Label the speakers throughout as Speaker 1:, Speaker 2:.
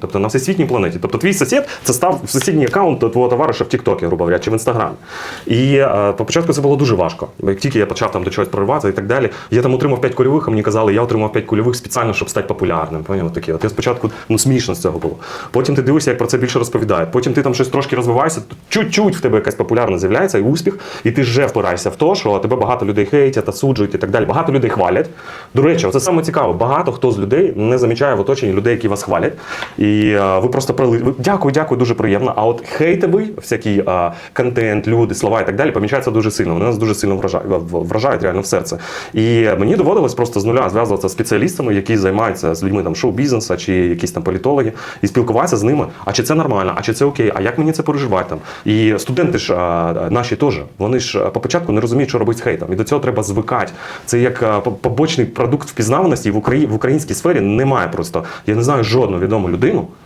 Speaker 1: тобто на всесвітній планеті. Тобто твій сусід це став сусідній аккаунт твого товариша в Тіктокі, грубо говоря, чи в Інстаграмі. І е, по початку це було дуже важко. Як тільки я почав там до чогось прориватися і так далі, я там отримав 5 кульових, а мені казали, я отримав 5 кульових спеціально, щоб стати популярним. Поняв? Такі. От я спочатку ну, смішно з цього було. Потім ти дивишся, як про це більше розповідають. Потім ти там щось трошки розвиваєшся, чуть-чуть в тебе якась популярність з'являється і успіх, і ти вже впираєшся в те, що тебе багато людей хейтять, осуджують і так далі. Багато людей хвалять. До речі, це саме цікаво. Багато хто з людей не замічає в оточенні людей, які вас хвалять. І е, ви просто прили... Дякую, дякую, дуже приємно. А от хейтовий всякий е, контент, люди, слова і так далі помічається дуже сильно. Вони нас дуже сильно вражають, вражають реально в серце. І мені доводилось просто з нуля зв'язуватися з спеціалістами, які займаються з людьми там шоу-бізнесу чи якісь там політологи, і спілкуватися з ними. А чи це нормально, а чи це окей, а як мені це переживати там? І студенти ж а, наші теж, вони ж по початку не розуміють, що робити з хейтом. І до цього треба звикати. Це як а, побочний продукт впізнаваності, в Україні в українській сфері немає просто. Я не знаю жодну відому nenhum.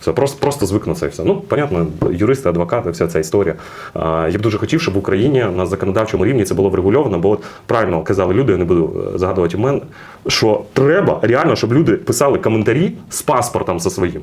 Speaker 1: Все, просто, просто звик на це все. Ну, понятно, юристи, адвокати, вся ця історія. Я б дуже хотів, щоб в Україні на законодавчому рівні це було врегульовано, бо от правильно казали люди, я не буду е, загадувати імен, що треба реально, щоб люди писали коментарі з паспортом за своїм.